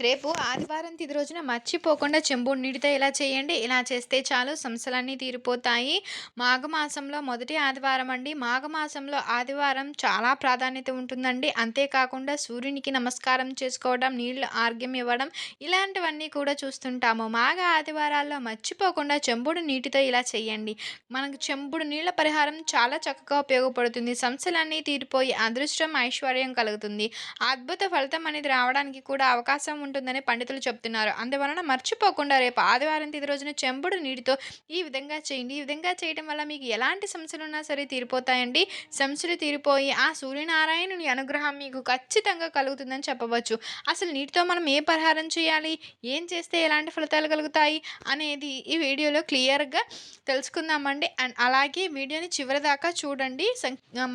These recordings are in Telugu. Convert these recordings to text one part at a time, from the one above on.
రేపు ఆదివారం తిది రోజున మర్చిపోకుండా చెంబుడు నీటితో ఇలా చేయండి. ఇలా చేస్తే చాలు సమస్యలన్నీ తీరిపోతాయి. మాఘమాసంలో మొదటి ఆదివారం అండి. మాఘమాసంలో ఆదివారం చాలా ప్రాధాన్యత ఉంటుందండి. అంతేకాకుండా సూర్యునికి నమస్కారం చేసుకోవడం నీళ్ళు ఆర్గ్యం ఇవ్వడం ఇలాంటివన్నీ కూడా చూస్తుంటాము. మాఘ ఆదివారాల్లో మర్చిపోకుండా చెంబుడు నీటితో ఇలా చేయండి. మనకు చెంబుడు నీళ్ళ పరిహారం చాలా చక్కగా ఉపయోగపడుతుంది. సమస్యలన్నీ తీరిపోయి అదృష్టం ఐశ్వర్యం కలుగుతుంది. అద్భుత ఫలితం అనేది రావడానికి కూడా అవకాశం ఉంటుందని పండితులు చెప్తున్నారు. అందువలన మర్చిపోకుండా రేపు ఆదివారం తిది రోజున చెంబుడు నీటితో ఈ విధంగా చేయండి. ఈ విధంగా చేయడం వల్ల మీకు ఎలాంటి సమస్యలు ఉన్నా సరే తీరిపోతాయండి. సమస్యలు తీరిపోయి ఆ సూర్యనారాయణుని అనుగ్రహం మీకు ఖచ్చితంగా కలుగుతుందని చెప్పవచ్చు. అసలు నీటితో మనం ఏ పరిహారం చేయాలి? ఏం చేస్తే ఎలాంటి ఫలితాలు కలుగుతాయి? అనేది ఈ వీడియోలో క్లియర్గా తెలుసుకుందామండి. అండ్ అలాగే వీడియోని చివరి దాకా చూడండి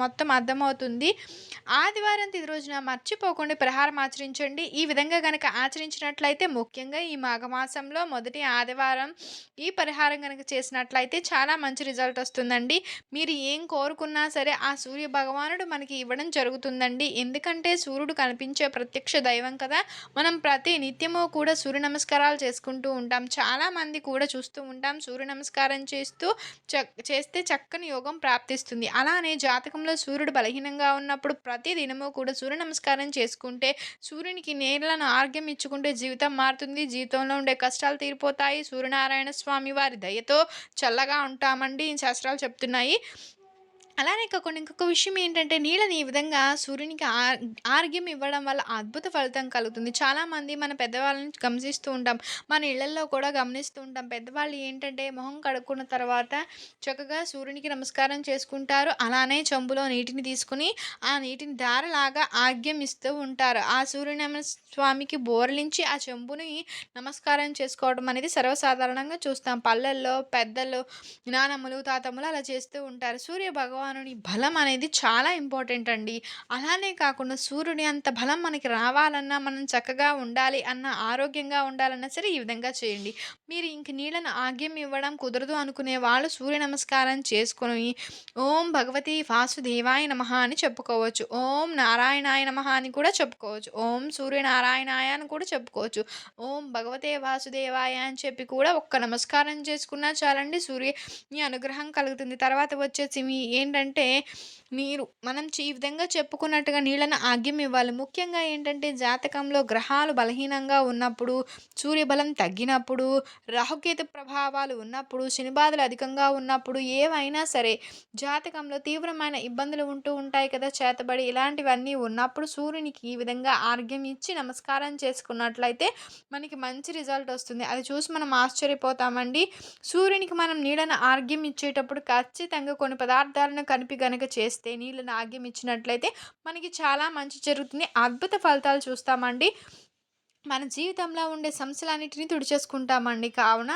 మొత్తం అర్థమవుతుంది. ఆదివారం తిది రోజున మర్చిపోకుండా ప్రహారం ఆచరించండి. ఈ విధంగా కనుక ఆచరించినట్లయితే ముఖ్యంగా ఈ మాఘమాసంలో మొదటి ఆదివారం ఈ పరిహారం కనుక చేసినట్లయితే చాలా మంచి రిజల్ట్ వస్తుందండి. మీరు ఏం కోరుకున్నా సరే ఆ సూర్య భగవానుడు మనకి ఇవ్వడం జరుగుతుందండి. ఎందుకంటే సూర్యుడు కనిపించే ప్రత్యక్ష దైవం కదా. మనం ప్రతి నిత్యము కూడా సూర్య నమస్కారాలు చేసుకుంటూ ఉంటాం. చాలామంది కూడా చూస్తూ ఉంటాం సూర్య నమస్కారం చేస్తూ చేస్తే చక్కని యోగం ప్రాప్తిస్తుంది. అలానే జాతకంలో సూర్యుడు బలహీనంగా ఉన్నప్పుడు ప్రతి దినము కూడా సూర్య నమస్కారం చేసుకుంటే సూర్యునికి నేలను ఆరోగ్యం ఇచ్చుకుంటే జీవితం మారుతుంది జీవితంలో ఉండే కష్టాలు తీరిపోతాయి. సూర్యనారాయణ స్వామి వారి దయతో చల్లగా ఉంటామండి. శాస్త్రాలు చెప్తున్నాయి. అలానే కాకుండా ఇంకొక విషయం ఏంటంటే నీళ్ళని ఈ విధంగా సూర్యునికి ఆరోగ్యం ఇవ్వడం వల్ల అద్భుత ఫలితం కలుగుతుంది. చాలామంది మన పెద్దవాళ్ళని గమనిస్తూ ఉంటాం. మన ఇళ్ళలో కూడా గమనిస్తూ ఉంటాం. పెద్దవాళ్ళు ఏంటంటే మొహం కడుక్కున్న తర్వాత చక్కగా సూర్యునికి నమస్కారం చేసుకుంటారు. అలానే చెంబులో నీటిని తీసుకుని ఆ నీటిని దారలాగా ఆర్గ్యం ఇస్తూ ఉంటారు. ఆ సూర్యనమ స్వామికి బోరలించి ఆ చెంబుని నమస్కారం చేసుకోవడం అనేది సర్వసాధారణంగా చూస్తాం. పల్లెల్లో పెద్దలు నానమ్మలు తాతమ్మలు అలా చేస్తూ ఉంటారు. సూర్య భగవాన్ భగవానుడి బలం అనేది చాలా ఇంపార్టెంట్ అండి. అలానే కాకుండా సూర్యుడి అంత బలం మనకి రావాలన్నా మనం చక్కగా ఉండాలి అన్న ఆరోగ్యంగా ఉండాలన్నా సరే ఈ విధంగా చేయండి. మీరు ఇంక నీళ్ళను ఆగ్యం ఇవ్వడం కుదరదు అనుకునే వాళ్ళు సూర్య నమస్కారం చేసుకొని ఓం భగవతి వాసుదేవాయ నమ అని చెప్పుకోవచ్చు. ఓం నారాయణాయ నమ అని కూడా చెప్పుకోవచ్చు. ఓం సూర్యనారాయణాయ అని కూడా చెప్పుకోవచ్చు. ఓం భగవతే వాసుదేవాయ అని చెప్పి కూడా ఒక్క నమస్కారం చేసుకున్నా చాలండి సూర్య మీ అనుగ్రహం కలుగుతుంది. తర్వాత వచ్చేసి మీ ఏంటి ఏంటంటే నీరు మనం ఈ విధంగా చెప్పుకున్నట్టుగా నీళ్ళను ఆగ్యం ఇవ్వాలి. ముఖ్యంగా ఏంటంటే జాతకంలో గ్రహాలు బలహీనంగా ఉన్నప్పుడు సూర్యబలం తగ్గినప్పుడు రాహుకేతు ప్రభావాలు ఉన్నప్పుడు శనిబాధలు అధికంగా ఉన్నప్పుడు ఏవైనా సరే జాతకంలో తీవ్రమైన ఇబ్బందులు ఉంటూ ఉంటాయి కదా చేతబడి. ఇలాంటివన్నీ ఉన్నప్పుడు సూర్యునికి ఈ విధంగా ఆర్గ్యం ఇచ్చి నమస్కారం చేసుకున్నట్లయితే మనకి మంచి రిజల్ట్ వస్తుంది. అది చూసి మనం ఆశ్చర్యపోతామండి. సూర్యునికి మనం నీళ్ళను ఆర్గ్యం ఇచ్చేటప్పుడు ఖచ్చితంగా కొన్ని పదార్థాలను కనిపి గనక చేస్తే నీళ్ళ ఆగ్యం ఇచ్చినట్లయితే మనకి చాలా మంచి జరుగుతుంది. అద్భుత ఫలితాలు చూస్తామండి. మన జీవితంలో ఉండే సమస్యలన్నిటిని తుడిచేసుకుంటామండి. కావున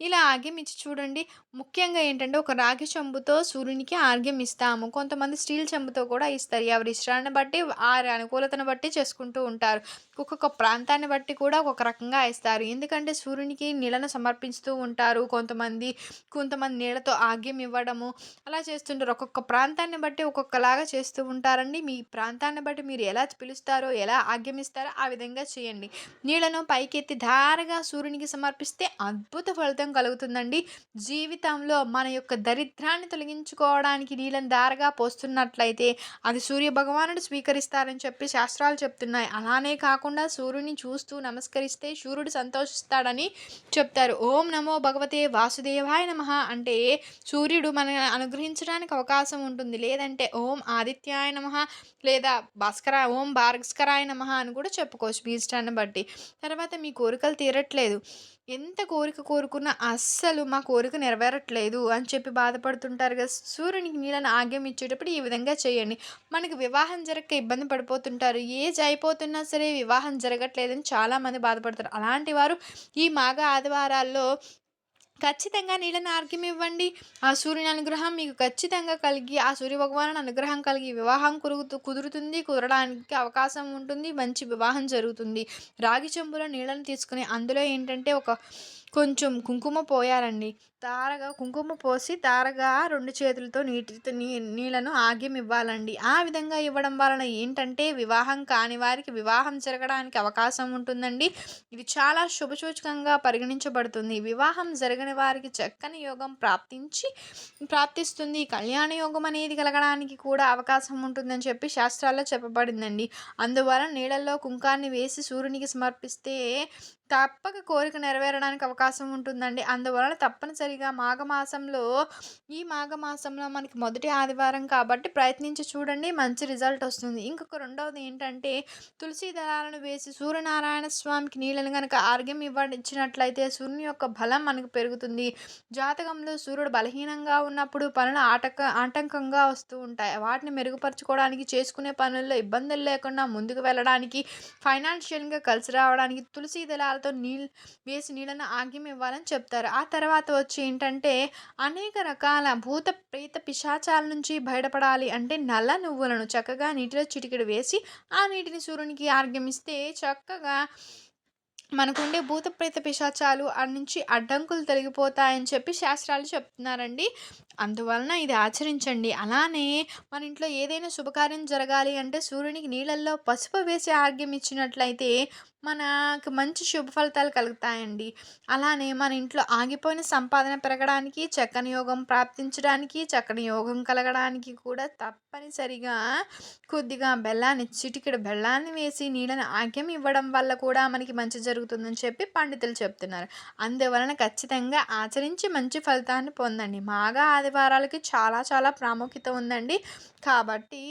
ఇలా ఆగ్యం ఇచ్చి చూడండి. ముఖ్యంగా ఏంటంటే ఒక రాగి చెంబుతో సూర్యునికి ఆర్గ్యం ఇస్తాము. కొంతమంది స్టీల్ చెంబుతో కూడా ఇస్తారు. ఎవరి ఇష్టాన్ని బట్టి వారి అనుకూలతను బట్టి చేసుకుంటూ ఉంటారు. ఒక్కొక్క ప్రాంతాన్ని బట్టి కూడా ఒక్కొక్క రకంగా ఇస్తారు. ఎందుకంటే సూర్యునికి నీళ్ళను సమర్పిస్తూ ఉంటారు. కొంతమంది కొంతమంది నీళ్ళతో ఆగ్యం ఇవ్వడము అలా చేస్తుంటారు. ఒక్కొక్క ప్రాంతాన్ని బట్టి ఒక్కొక్కలాగా చేస్తూ ఉంటారండి. మీ ప్రాంతాన్ని బట్టి మీరు ఎలా పిలుస్తారో ఎలా ఆగ్యం ఇస్తారో ఆ విధంగా చేయండి. నీళ్ళను పైకెత్తి ధారగా సూర్యునికి సమర్పిస్తే అద్భుత ఫలితం కలుగుతుందండి. జీవితంలో మన యొక్క దరిద్రాన్ని తొలగించుకోవడానికి నీళ్ళని ధారగా పోస్తున్నట్లయితే అది సూర్య భగవానుడు స్వీకరిస్తారని చెప్పి శాస్త్రాలు చెప్తున్నాయి. అలానే కాకుండా సూర్యుని చూస్తూ నమస్కరిస్తే సూర్యుడు సంతోషిస్తాడని చెప్తారు. ఓం నమో భగవతే వాసుదేవాయ నమ అంటే సూర్యుడు మన అనుగ్రహించడానికి అవకాశం ఉంటుంది. లేదంటే ఓం ఆదిత్యాయ నమ లేదా భాస్కర ఓం భాస్కరాయ నమ అని కూడా చెప్పుకోవచ్చు. మీ ఇష్టాన్ని బట్టి. కాబట్టి తర్వాత మీ కోరికలు తీరట్లేదు. ఎంత కోరిక కోరుకున్నా అస్సలు మా కోరిక నెరవేరట్లేదు అని చెప్పి బాధపడుతుంటారు కదా! సూర్యునికి నీళ్ళని ఆగ్యం ఇచ్చేటప్పుడు ఈ విధంగా చేయండి. మనకి వివాహం జరగక ఇబ్బంది పడిపోతుంటారు. ఏజ్ అయిపోతున్నా సరే వివాహం జరగట్లేదని చాలామంది బాధపడతారు. అలాంటి వారు ఈ మాఘ ఆదివారాల్లో ఖచ్చితంగా నీళ్ళని ఆర్గ్యం ఇవ్వండి ఆ సూర్యుని అనుగ్రహం మీకు ఖచ్చితంగా కలిగి ఆ సూర్య భగవాను అనుగ్రహం కలిగి వివాహం కురుగుతూ కుదురుతుంది కుదరడానికి అవకాశం ఉంటుంది మంచి వివాహం జరుగుతుంది. రాగి చెంబులో నీళ్ళని తీసుకుని అందులో ఏంటంటే ఒక కొంచెం కుంకుమ పోయారండి. తారగా కుంకుమ పోసి తారగా రెండు చేతులతో నీటితో నీ నీళ్ళను ఆగ్యం ఇవ్వాలండి. ఆ విధంగా ఇవ్వడం వలన ఏంటంటే వివాహం కాని వారికి వివాహం జరగడానికి అవకాశం ఉంటుందండి. ఇది చాలా శుభసూచకంగా పరిగణించబడుతుంది. వివాహం జరగని వారికి చక్కని యోగం ప్రాప్తించి ప్రాప్తిస్తుంది. కళ్యాణ యోగం అనేది కలగడానికి కూడా అవకాశం ఉంటుందని చెప్పి శాస్త్రాల్లో చెప్పబడిందండి. అందువలన నీళ్ళల్లో కుంకాన్ని వేసి సూర్యునికి సమర్పిస్తే తప్పక కోరిక నెరవేరడానికి అవకాశం అవకాశం ఉంటుందండి. అందువలన తప్పనిసరిగా మాఘమాసంలో ఈ మాఘమాసంలో మనకి మొదటి ఆదివారం కాబట్టి ప్రయత్నించి చూడండి మంచి రిజల్ట్ వస్తుంది. ఇంకొక రెండవది ఏంటంటే తులసి దళాలను వేసి సూర్యనారాయణ స్వామికి నీళ్ళని కనుక ఆరోగ్యం ఇవ్వనిచ్చినట్లయితే సూర్యుని యొక్క బలం మనకు పెరుగుతుంది. జాతకంలో సూర్యుడు బలహీనంగా ఉన్నప్పుడు పనులు ఆటక ఆటంకంగా వస్తూ ఉంటాయి. వాటిని మెరుగుపరచుకోవడానికి చేసుకునే పనుల్లో ఇబ్బందులు లేకుండా ముందుకు వెళ్ళడానికి ఫైనాన్షియల్గా కలిసి రావడానికి తులసి దళాలతో నీళ్ళు వేసి నీళ్ళను భాగ్యం ఇవ్వాలని చెప్తారు. ఆ తర్వాత వచ్చి ఏంటంటే అనేక రకాల భూత ప్రేత పిశాచాల నుంచి బయటపడాలి అంటే నల్ల నువ్వులను చక్కగా నీటిలో చిటికెడు వేసి ఆ నీటిని సూర్యునికి ఆర్గ్యం ఇస్తే చక్కగా మనకుండే భూత ప్రేత పిశాచాలు ఆ నుంచి అడ్డంకులు తొలగిపోతాయని చెప్పి శాస్త్రాలు చెప్తున్నారండి. అందువలన ఇది ఆచరించండి. అలానే మన ఇంట్లో ఏదైనా శుభకార్యం జరగాలి అంటే సూర్యునికి నీళ్ళల్లో పసుపు వేసి ఆర్గ్యం ఇచ్చినట్లయితే మనకు మంచి శుభ ఫలితాలు కలుగుతాయండి. అలానే మన ఇంట్లో ఆగిపోయిన సంపాదన పెరగడానికి చక్కని యోగం ప్రాప్తించడానికి చక్కని యోగం కలగడానికి కూడా తప్పనిసరిగా కొద్దిగా బెల్లాన్ని చిటికెడు బెల్లాన్ని వేసి నీళ్ళని ఆగ్యం ఇవ్వడం వల్ల కూడా మనకి మంచి జరుగుతుందని చెప్పి పండితులు చెప్తున్నారు. అందువలన ఖచ్చితంగా ఆచరించి మంచి ఫలితాన్ని పొందండి. మాగా ఆదివారాలకి చాలా చాలా ప్రాముఖ్యత ఉందండి. కాబట్టి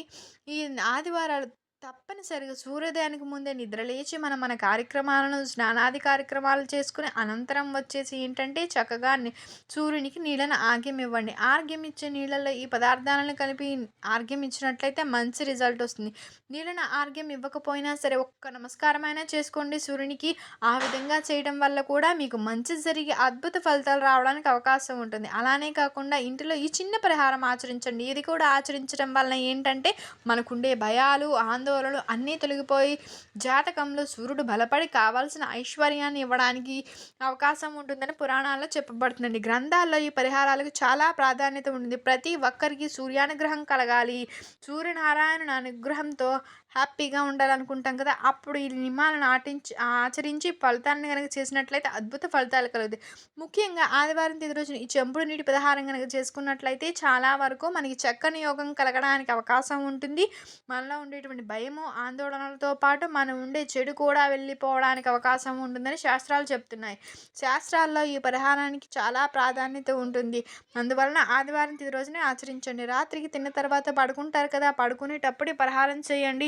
ఈ ఆదివారాలు తప్పనిసరిగా సూర్యోదయానికి ముందే నిద్రలేచి మనం మన కార్యక్రమాలను స్నానాది కార్యక్రమాలు చేసుకుని అనంతరం వచ్చేసి ఏంటంటే చక్కగా సూర్యునికి నీళ్ళను ఆర్గ్యం ఇవ్వండి. ఆర్గ్యం ఇచ్చే నీళ్ళల్లో ఈ పదార్థాలను కలిపి ఆర్గ్యం ఇచ్చినట్లయితే మంచి రిజల్ట్ వస్తుంది. నీళ్ళను ఆర్గ్యం ఇవ్వకపోయినా సరే ఒక్క నమస్కారమైనా చేసుకోండి. సూర్యునికి ఆ విధంగా చేయడం వల్ల కూడా మీకు మంచి జరిగి అద్భుత ఫలితాలు రావడానికి అవకాశం ఉంటుంది. అలానే కాకుండా ఇంటిలో ఈ చిన్న పరిహారం ఆచరించండి. ఇది కూడా ఆచరించడం వల్ల ఏంటంటే మనకుండే భయాలు ఆందోళనలు అన్నీ తొలగిపోయి జాతకంలో సూర్యుడు బలపడి కావాల్సిన ఐశ్వర్యాన్ని ఇవ్వడానికి అవకాశం ఉంటుందని పురాణాల్లో చెప్పబడుతుందండి. గ్రంథాల్లో ఈ పరిహారాలకు చాలా ప్రాధాన్యత ఉంటుంది. ప్రతి ఒక్కరికి సూర్యానుగ్రహం కలగాలి. సూర్యనారాయణ అనుగ్రహంతో హ్యాపీగా ఉండాలనుకుంటాం కదా అప్పుడు ఈ నియమాలను ఆటించి ఆచరించి ఫలితాన్ని కనుక చేసినట్లయితే అద్భుత ఫలితాలు కలుగుతాయి. ముఖ్యంగా ఆదివారం తిది రోజున ఈ చెంపుడు నీటి పదహారం కనుక చేసుకున్నట్లయితే చాలా వరకు మనకి చక్కని యోగం కలగడానికి అవకాశం ఉంటుంది. మనలో ఉండేటువంటి భయము ఆందోళనలతో పాటు మనం ఉండే చెడు కూడా వెళ్ళిపోవడానికి అవకాశం ఉంటుందని శాస్త్రాలు చెప్తున్నాయి. శాస్త్రాల్లో ఈ పరిహారానికి చాలా ప్రాధాన్యత ఉంటుంది. అందువలన ఆదివారం తిది రోజునే ఆచరించండి. రాత్రికి తిన్న తర్వాత పడుకుంటారు కదా పడుకునేటప్పుడు పరిహారం చేయండి.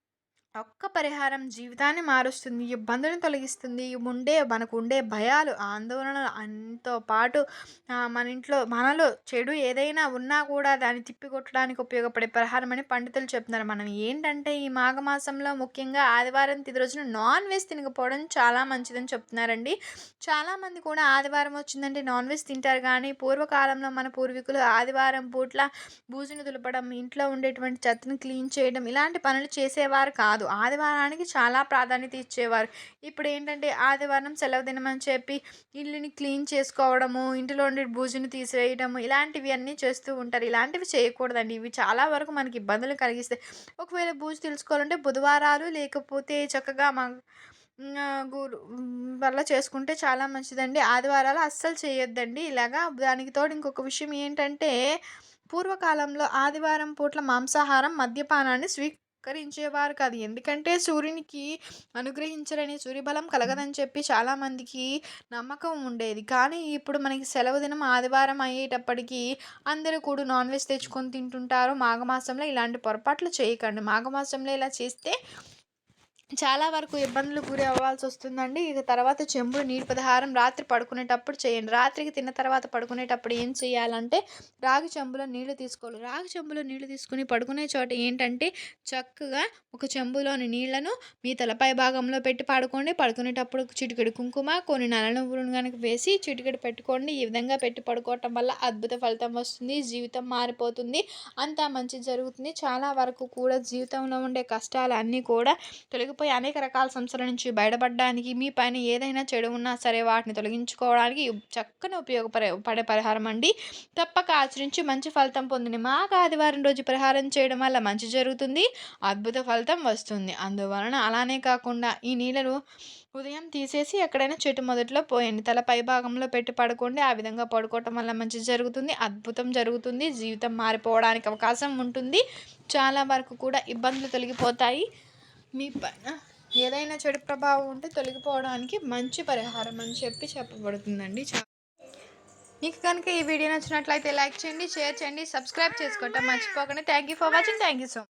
ఒక్క పరిహారం జీవితాన్ని మారుస్తుంది. ఇబ్బందులను తొలగిస్తుంది. ఉండే మనకు ఉండే భయాలు ఆందోళనలు అంతో పాటు మన ఇంట్లో మనలో చెడు ఏదైనా ఉన్నా కూడా దాన్ని తిప్పికొట్టడానికి ఉపయోగపడే పరిహారం అని పండితులు చెప్తున్నారు. మనం ఏంటంటే ఈ మాఘమాసంలో ముఖ్యంగా ఆదివారం తిది రోజున నాన్ వెజ్ తినకపోవడం చాలా మంచిదని చెప్తున్నారండి. చాలామంది కూడా ఆదివారం వచ్చిందంటే నాన్ వెజ్ తింటారు కానీ పూర్వకాలంలో మన పూర్వీకులు ఆదివారం పూట్ల బూజును దులపడం ఇంట్లో ఉండేటువంటి చెత్తను క్లీన్ చేయడం ఇలాంటి పనులు చేసేవారు కాదు. ఆదివారానికి చాలా ప్రాధాన్యత ఇచ్చేవారు. ఇప్పుడు ఏంటంటే ఆదివారం సెలవు దినమని చెప్పి ఇల్లుని క్లీన్ చేసుకోవడము ఇంటిలో ఉండే బూజుని తీసివేయడము ఇలాంటివి అన్నీ చేస్తూ ఉంటారు. ఇలాంటివి చేయకూడదండి. ఇవి చాలా వరకు మనకి ఇబ్బందులు కలిగిస్తాయి. ఒకవేళ బూజు తెలుసుకోవాలంటే బుధవారాలు లేకపోతే చక్కగా మా గురు వల్ల చేసుకుంటే చాలా మంచిదండి. ఆదివారాలు అస్సలు చేయొద్దండి. ఇలాగా దానికి తోడు ఇంకొక విషయం ఏంటంటే పూర్వకాలంలో ఆదివారం పూట్ల మాంసాహారం మద్యపానాన్ని స్వీ స్వీకరించేవారు కాదు. ఎందుకంటే సూర్యునికి అనుగ్రహించరని సూర్యబలం కలగదని చెప్పి చాలామందికి నమ్మకం ఉండేది. కానీ ఇప్పుడు మనకి సెలవు దినం ఆదివారం అయ్యేటప్పటికీ అందరూ కూడా నాన్ వెజ్ తెచ్చుకొని తింటుంటారు. మాఘమాసంలో ఇలాంటి పొరపాట్లు చేయకండి. మాఘమాసంలో ఇలా చేస్తే చాలా వరకు ఇబ్బందులు గురి అవ్వాల్సి వస్తుందండి. ఇక తర్వాత చెంబుడు నీటి పదహారం రాత్రి పడుకునేటప్పుడు చేయండి. రాత్రికి తిన్న తర్వాత పడుకునేటప్పుడు ఏం చేయాలంటే రాగి చెంబులో నీళ్ళు తీసుకోవాలి. రాగి చెంబులో నీళ్ళు తీసుకుని పడుకునే చోట ఏంటంటే చక్కగా ఒక చెంబులోని నీళ్ళను మీ తలపై భాగంలో పెట్టి పడుకోండి. పడుకునేటప్పుడు చిటికెడు కుంకుమ కొన్ని నల నువ్వులను కనుక వేసి చిటికెడు పెట్టుకోండి. ఈ విధంగా పెట్టి పడుకోవటం వల్ల అద్భుత ఫలితం వస్తుంది. జీవితం మారిపోతుంది. అంతా మంచి జరుగుతుంది. చాలా వరకు కూడా జీవితంలో ఉండే కష్టాలు అన్నీ కూడా తొలగిపో తొలగిపోయి అనేక రకాల సమస్యల నుంచి బయటపడడానికి మీ పైన ఏదైనా చెడు ఉన్నా సరే వాటిని తొలగించుకోవడానికి చక్కని ఉపయోగపడే పడే పరిహారం అండి. తప్పక ఆచరించి మంచి ఫలితం పొందిన మాకు ఆదివారం రోజు పరిహారం చేయడం వల్ల మంచి జరుగుతుంది అద్భుత ఫలితం వస్తుంది. అందువలన అలానే కాకుండా ఈ నీళ్ళను ఉదయం తీసేసి ఎక్కడైనా చెట్టు మొదట్లో పోయండి. తల పై భాగంలో పెట్టి పడుకోండి. ఆ విధంగా పడుకోవటం వల్ల మంచి జరుగుతుంది అద్భుతం జరుగుతుంది జీవితం మారిపోవడానికి అవకాశం ఉంటుంది. చాలా వరకు కూడా ఇబ్బందులు తొలగిపోతాయి. మీ పైన ఏదైనా చెడు ప్రభావం ఉంటే తొలగిపోవడానికి మంచి పరిహారం అని చెప్పి చెప్పబడుతుందండి. మీకు కనుక ఈ వీడియో నచ్చినట్లయితే లైక్ చేయండి షేర్ చేయండి సబ్స్క్రైబ్ చేసుకోవటం మర్చిపోకండి. Thank you for watching thank you so